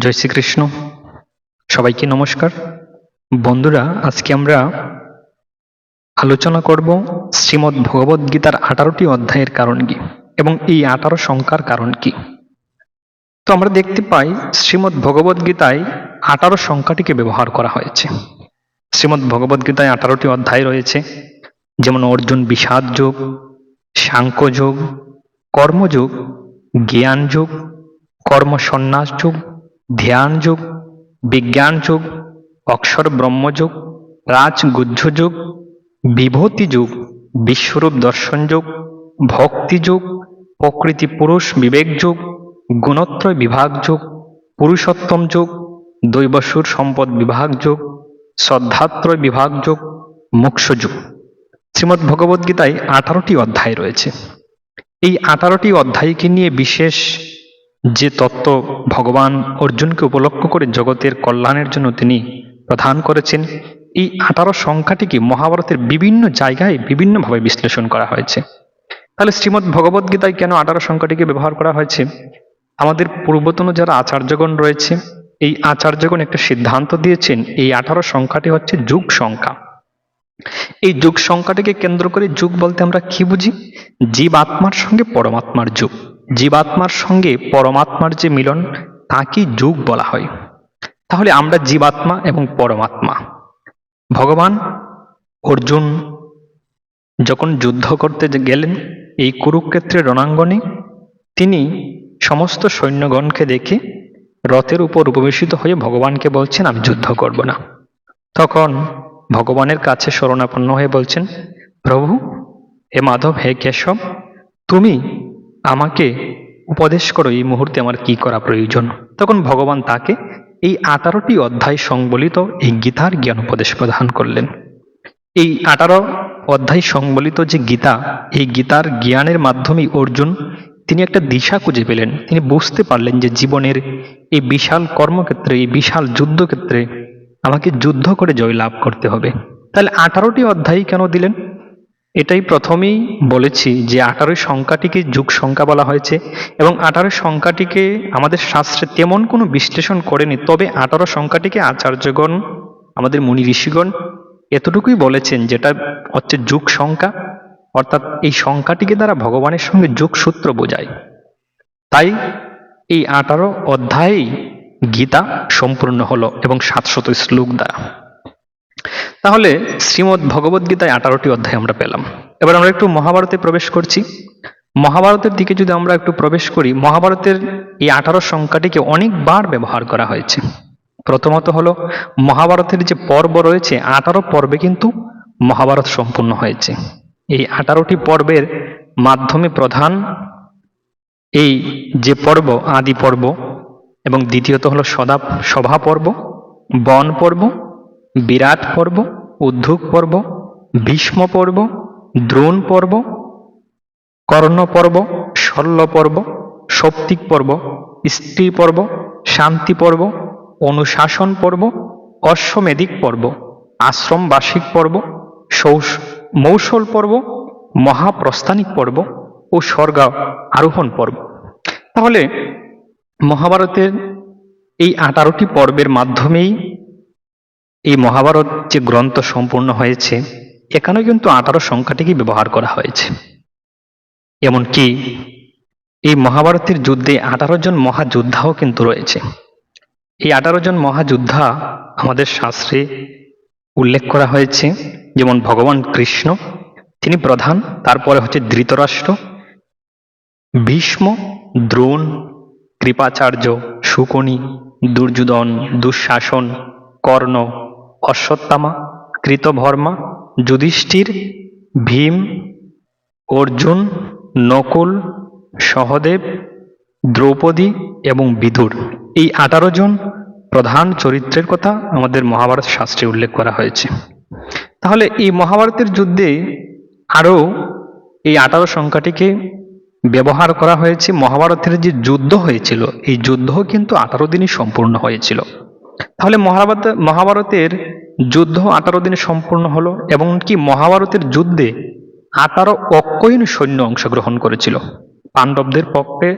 জয় শ্রীকৃষ্ণ। সবাইকে নমস্কার। বন্ধুরা, আজকে আমরা আলোচনা করব শ্রীমদ্ ভগবদ গীতার আঠারোটি অধ্যায়ের কারণ কি এবং এই আঠারো সংখ্যার কারণ কি। তো আমরা দেখতে পাই, শ্রীমদ্ ভগবদ গীতায় আঠারো সংখ্যাটিকে ব্যবহার করা হয়েছে। শ্রীমদ্ ভগবদ গীতায় আঠারোটি অধ্যায় রয়েছে। যেমন অর্জুন বিষাদ যোগ সাংখ্য যোগ কর্মযোগ জ্ঞান যোগ, কর্ম সন্ন্যাস যোগ ধ্যান যোগ বিজ্ঞান যোগ অক্ষর ব্রহ্মযোগ রাজগুহ্য যোগ বিভূতি যুগ বিশ্বরূপ দর্শন যোগ ভক্তি যোগ প্রকৃতি পুরুষ বিবেক যোগ গুণত্রয় বিভাগ যোগ পুরুষোত্তম যোগ দৈবসুর সম্পদ বিভাগ যোগ শ্রদ্ধাত্রয় বিভাগ যোগ মোক্ষ যোগ শ্রীমদ্ ভগবদ্গীতায় আঠারোটি অধ্যায় রয়েছে। এই আঠারোটি অধ্যায়কে নিয়ে বিশেষ যে তত্ত্ব ভগবান অর্জুনকে উপলক্ষ করে জগতের কল্যাণের জন্য তিনি প্রধান করেছেন, এই আঠারো সংখ্যাটিকে মহাভারতের বিভিন্ন জায়গায় বিভিন্নভাবে বিশ্লেষণ করা হয়েছে। তাহলে শ্রীমদ্ ভগবদ্গীতায় কেন আঠারো সংখ্যাটিকে ব্যবহার করা হয়েছে? আমাদের পূর্বতন যারা আচার্যগণ রয়েছে, এই আচার্যগণ একটা সিদ্ধান্ত দিয়েছেন, এই আঠারো সংখ্যাটি হচ্ছে যুগ সংখ্যা। এই যুগ সংখ্যাটিকে কেন্দ্র করে যুগ বলতে আমরা কি বুঝি? জীব আত্মার সঙ্গে পরমাত্মার যুগ। জীবাত্মার সঙ্গে পরমাত্মার যে মিলন তাকে যুগ বলা হয়। তাহলে আমরা জীবাত্মা এবং পরমাত্মা। ভগবান অর্জুন যখন যুদ্ধ করতে গেলেন, এই কুরুক্ষেত্রের রণাঙ্গনে, তিনি সমস্ত সৈন্যগণকে দেখে রথের উপর উপবেশিত হয়ে ভগবানকে বলছেন, আমি যুদ্ধ করব না। তখন ভগবানের কাছে শরণাপন্ন হয়ে বলছেন, প্রভু, হে মাধব, হে কেশব, তুমি আমাকে উপদেশ করো এই মুহূর্তে আমার কি করা প্রয়োজন। তখন ভগবান তাকে এই আঠারোটি অধ্যায় সংবলিত এই গীতার জ্ঞান উপদেশ প্রদান করলেন। এই আঠারো অধ্যায় সংবলিত যে গীতা, এই গীতার জ্ঞানের মাধ্যমে অর্জুন তিনি একটা দিশা খুঁজে পেলেন। তিনি বুঝতে পারলেন যে জীবনের এই বিশাল কর্মক্ষেত্রে, এই বিশাল যুদ্ধক্ষেত্রে আমাকে যুদ্ধ করে জয় লাভ করতে হবে। তাহলে আঠারোটি অধ্যায় কেন দিলেন? এটাই প্রথমেই বলেছি যে আঠারো সংখ্যাটিকে যুগ সংখ্যা বলা হয়েছে এবং আঠারো সংখ্যাটিকে আমাদের শাস্ত্রে তেমন কোনো বিশ্লেষণ করেনি, তবে আঠারো সংখ্যাটিকে আচার্যগণ, আমাদের মুনি ঋষিগণ এতটুকুই বলেছেন যেটা হচ্ছে যুগ সংখ্যা অর্থাৎ এই সংখ্যাটিকে দ্বারা ভগবানের সঙ্গে যুগ সূত্র বোঝায়। তাই এই আঠারো অধ্যায়েই গীতা সম্পূর্ণ হলো এবং সাতশত শ্লোক দ্বারা। তাহলে শ্রীমদ্ ভগবদ্গীতায় আঠারোটি অধ্যায় আমরা পেলাম। এবার আমরা একটু মহাভারতে প্রবেশ করছি। মহাভারতের দিকে যদি আমরা একটু প্রবেশ করি, মহাভারতের এই আঠারো সংখ্যাটিকে অনেকবার ব্যবহার করা হয়েছে। প্রথমত হলো, মহাভারতের যে পর্ব রয়েছে, আঠারো পর্বে কিন্তু মহাভারত সম্পূর্ণ হয়েছে। এই আঠারোটি পর্বের মাধ্যমে প্রধান এই যে পর্ব, আদি পর্ব, এবং দ্বিতীয়ত হলো সদা, সভা পর্ব, বন পর্ব বিরাট পর্ব উদ্ধুক পর্ব, ভীষ্ম পর্ব, দ্রোণ পর্ব, কর্ণ পর্ব, শল্য পর্ব, সৌপ্তিক পর্ব, স্ত্রী পর্ব, শান্তি পর্ব, অনুশাসন পর্ব, অশ্বমেধিক পর্ব আশ্রম বার্ষিক পর্ব সৌস মৌসল পর্ব, মহাপ্রস্থানিক পর্ব ও স্বর্গ আরোহণ পর্ব। তাহলে মহাভারতের এই আঠারোটি পর্বের মাধ্যমেই এই মহাভারত যে গ্রন্থ সম্পূর্ণ হয়েছে, এখানেও কিন্তু আঠারো সংখ্যাটিকে ব্যবহার করা হয়েছে। এমনকি এই মহাভারতের যুদ্ধে আঠারো জন মহাযোদ্ধাও কিন্তু রয়েছে। এই আঠারো জন মহাযোদ্ধা আমাদের শাস্ত্রে উল্লেখ করা হয়েছে, যেমন ভগবান কৃষ্ণ, তিনি প্রধান, তারপরে হচ্ছে ধৃতরাষ্ট্র, ভীষ্ম, দ্রোণ, কৃপাচার্য, শুকনি, দুর্যোধন, দুঃশাসন, কর্ণ অশ্বত্থামা কৃতভর্মা যুধিষ্ঠির, ভীম, অর্জুন, নকুল, সহদেব, দ্রৌপদী এবং বিদুর। এই আঠারো জন প্রধান চরিত্রের কথা আমাদের মহাভারত শাস্ত্রে উল্লেখ করা হয়েছে। তাহলে এই মহাভারতের যুদ্ধে আরও এই আঠারো সংখ্যাটিকে ব্যবহার করা হয়েছে। মহাভারতের যে যুদ্ধ হয়েছিল, এই যুদ্ধ কিন্তু আঠারো দিনই সম্পূর্ণ হয়েছিল। তাহলে মহাভারত, মহাভারতের যুদ্ধ আঠারো দিনে সম্পূর্ণ হলো এবং কি মহাভারতের যুদ্ধে আঠারো অক্ষয়ীন সৈন্য অংশগ্রহণ করেছিল। পাণ্ডবদের পক্ষে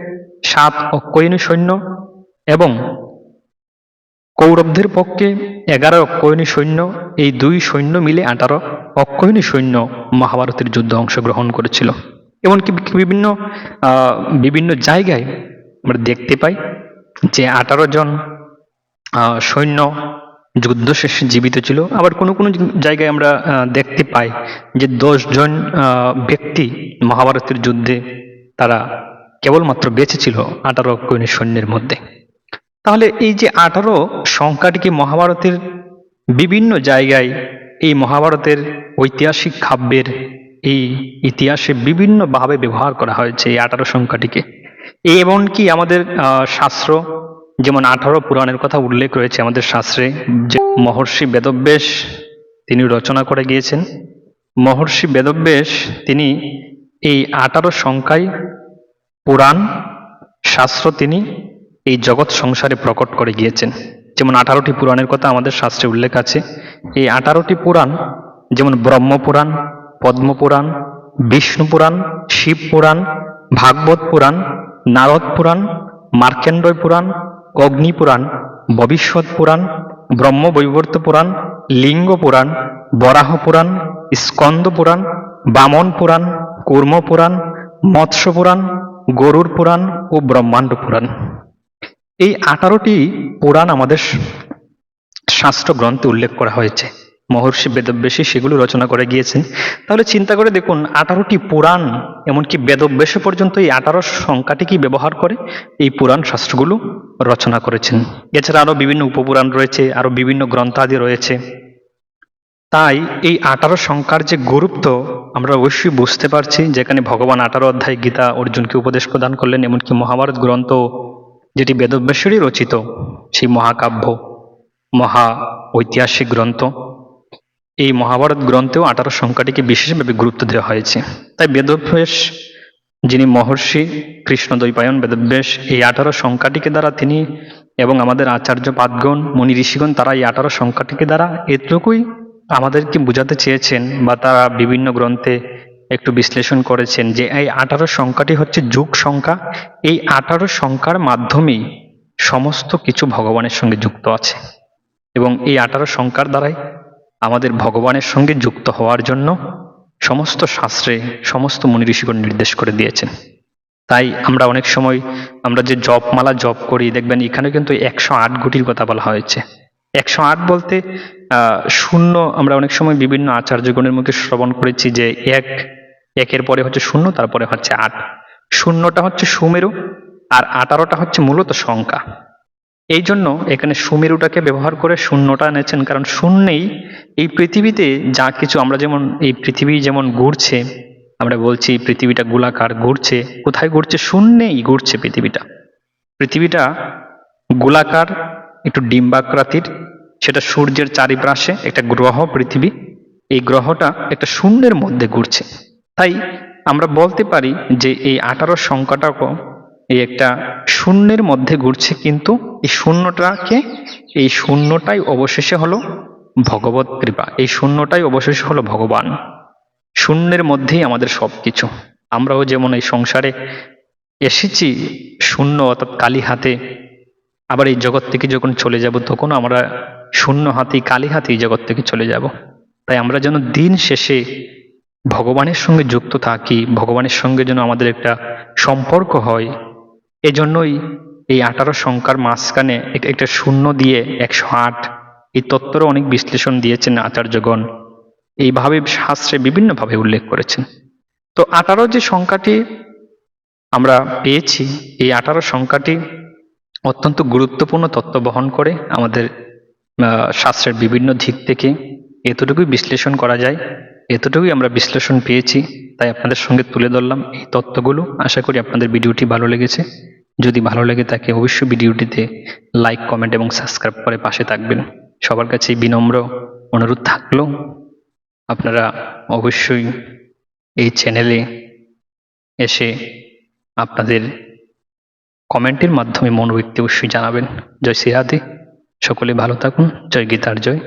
সাত অক্ষয়ীন সৈন্য এবং কৌরবদের পক্ষে এগারো অক্ষয়ণী সৈন্য, এই দুই সৈন্য মিলে আঠারো অক্ষয়ণী সৈন্য মহাভারতের যুদ্ধে অংশগ্রহণ করেছিল। এমনকি বিভিন্ন বিভিন্ন জায়গায় আমরা দেখতে পাই যে আঠারো জন সৈন্য যুদ্ধ শেষে জীবিত ছিল। আবার কোনো কোনো জায়গায় আমরা দেখতে পাই যে দশজন ব্যক্তি মহাভারতের যুদ্ধে তারা কেবলমাত্র বেঁচে ছিল আঠারো অক্ষয়ণী সৈন্যের মধ্যে। তাহলে এই যে আঠারো সংখ্যাটিকে মহাভারতের বিভিন্ন জায়গায় এই মহাভারতের ঐতিহাসিক কাব্যের এই ইতিহাসে বিভিন্নভাবে ব্যবহার করা হয়েছে এই আঠারো সংখ্যাটিকে। এমনকি আমাদের শাস্ত্র যেমন আঠারো পুরাণের কথা উল্লেখ রয়েছে আমাদের শাস্ত্রে, যে মহর্ষি বেদব্যাস তিনি রচনা করে গিয়েছেন। মহর্ষি বেদব্যাস তিনি এই আঠারো সংখ্যায় পুরাণ, শাস্ত্র তিনি এই জগৎ সংসারে প্রকট করে গিয়েছেন। যেমন আঠারোটি পুরাণের কথা আমাদের শাস্ত্রে উল্লেখ আছে। এই আঠারোটি পুরাণ যেমন ব্রহ্মপুরাণ পদ্মপুরাণ বিষ্ণু পুরাণ, শিব পুরাণ, ভাগবত পুরাণ, নারদ পুরাণ মার্কেন্ডয় পুরাণ অগ্নি পুরাণ ভবিষ্যৎ পুরাণ ব্রহ্মবৈবর্ত পুরাণ লিঙ্গ পুরাণ বরাহ পুরাণ স্কন্দ পুরাণ বামন পুরাণ কুর্ম পুরাণ মৎস্য পুরাণ গরুর পুরাণ ও ব্রহ্মাণ্ড পুরাণ এই আঠারোটি পুরাণ আমাদের শাস্ত্র গ্রন্থে উল্লেখ করা হয়েছে। মহর্ষি বেদব্যাসী সেগুলো রচনা করে গিয়েছেন তাহলে চিন্তা করে দেখুন, আঠারোটি পুরাণ, এমনকি বেদব্যাস পর্যন্ত এই আঠারো সংখ্যাটি কি ব্যবহার করে? এই পুরাণ শাস্ত্রগুলো রচনা করেছেন। এছাড়া আরও বিভিন্ন উপপুরাণ রয়েছে আরও বিভিন্ন গ্রন্থাদি রয়েছে। তাই এই আঠারো সংখ্যার যে গুরুত্ব, আমরা অবশ্যই বুঝতে পারছি, যেখানে ভগবান আঠারো অধ্যায় গীতা অর্জুনকে উপদেশ প্রদান করলেন, এমনকি মহাভারত গ্রন্থ, যেটি বেদব্যাসেরই রচিত, সেই মহাকাব্য, মহা ঐতিহাসিক গ্রন্থ। এই মহাভারত গ্রন্থেও আঠারো সংখ্যাটিকে বিশেষভাবে গুরুত্ব দেওয়া হয়েছে। তাই বেদব্যাস, যিনি মহর্ষি কৃষ্ণ দ্বৈপায়ন বেদব্যাস, এই আঠারো সংখ্যাটিকে দ্বারা তিনি এবং আমাদের আচার্য পাদগণ, মুনি ঋষিগণ, তারা এই আঠারো সংখ্যাটিকে দ্বারা এটুকুই আমাদেরকে বোঝাতে চেয়েছেন বা তারা বিভিন্ন গ্রন্থে একটু বিশ্লেষণ করেছেন যে এই আঠারো সংখ্যাটি হচ্ছে যুগ সংখ্যা। এই আঠারো সংখ্যার মাধ্যমেই সমস্ত কিছু ভগবানের সঙ্গে যুক্ত আছে। এবং এই আঠারো সংখ্যার দ্বারাই আমাদের ভগবানের সঙ্গে যুক্ত হওয়ার জন্য সমস্ত শাস্ত্রে, সমস্ত মুনি ঋষিগণ নির্দেশ করে দিয়েছেন। তাই আমরা অনেক সময় আমরা যে জপমালা জপ করি, দেখবেন এখানে কিন্তু একশো আট গুটির কথা বলা হয়েছে। একশো আট বলতে শূন্য আমরা অনেক সময় বিভিন্ন আচার্যগণের মুখে শ্রবণ করেছি যে এক, একের পরে হচ্ছে শূন্য, তারপরে হচ্ছে আট। শূন্যটা হচ্ছে সুমেরু, আর আঠারোটা হচ্ছে মূলত সংখ্যা। এই জন্য এখানে সুমেরুটাকে ব্যবহার করে শূন্যটা এনেছেন, কারণ শূন্যেই এই পৃথিবীতে যা কিছু আমরা যেমন, এই পৃথিবী যেমন ঘুরছে, আমরা বলছি পৃথিবীটা গোলাকার ঘুরছে, কোথায় ঘুরছে? শূন্যেই ঘুরছে পৃথিবীটা। পৃথিবীটা গোলাকার, একটু ডিম্বাকৃতির, সেটা সূর্যের চারিপাশে একটা গ্রহ পৃথিবী, এই গ্রহটা একটা শূন্যের মধ্যে ঘুরছে। তাই আমরা বলতে পারি যে এই আঠারো সংখ্যাটাও এই একটা শূন্যের মধ্যে ঘুরছে, কিন্তু এই শূন্যটাকে, এই শূন্যটাই অবশেষে হলো ভগবত কৃপা। এই শূন্যটাই অবশেষে হলো ভগবান। শূন্যের মধ্যেই আমাদের সবকিছু। আমরাও যেমন এই সংসারে এসেছি, শূন্য অর্থাৎ কালী হাতে, আবার এই জগৎ থেকে যখন চলে যাব, তখন আমরা শূন্য হাতেই, কালী হাতেই জগৎ থেকে চলে যাব। তাই আমরা যেন দিন শেষে ভগবানের সঙ্গে যুক্ত থাকি, ভগবানের সঙ্গে যেন আমাদের একটা সম্পর্ক হয় এজন্যই এই আঠারো সংখ্যার মাঝখানে একটা শূন্য দিয়ে একশো আট এই তত্ত্বরও অনেক বিশ্লেষণ দিয়েছেন আচার্যগণ। এইভাবে শাস্ত্রে বিভিন্নভাবে উল্লেখ করেছেন। তো আঠারো যে সংখ্যাটি আমরা পেয়েছি, এই আঠারো সংখ্যাটি অত্যন্ত গুরুত্বপূর্ণ তত্ত্ব বহন করে আমাদের শাস্ত্রের বিভিন্ন দিক থেকে। এতটুকুই বিশ্লেষণ করা যায়। এতটুকুই আমরা বিশ্লেষণ পেয়েছি, তাই আপনাদের সঙ্গে তুলে ধরলাম এই তত্ত্বগুলো। আশা করি আপনাদের ভিডিওটি ভালো লেগেছে। যদি ভালো লেগে থাকে অবশ্যই ভিডিওটিতে লাইক, কমেন্ট এবং সাবস্ক্রাইব করে পাশে থাকবেন। সবার কাছে বিনম্র অনুরোধ থাকল। আপনারা অবশ্যই এই চ্যানেলে এসে আপনাদের কমেন্টের মাধ্যমে মনোবৃত্তি অবশ্যই জানাবেন। জয় শ্রীরাধে সকলে ভালো থাকুন। জয় গীতার জয়।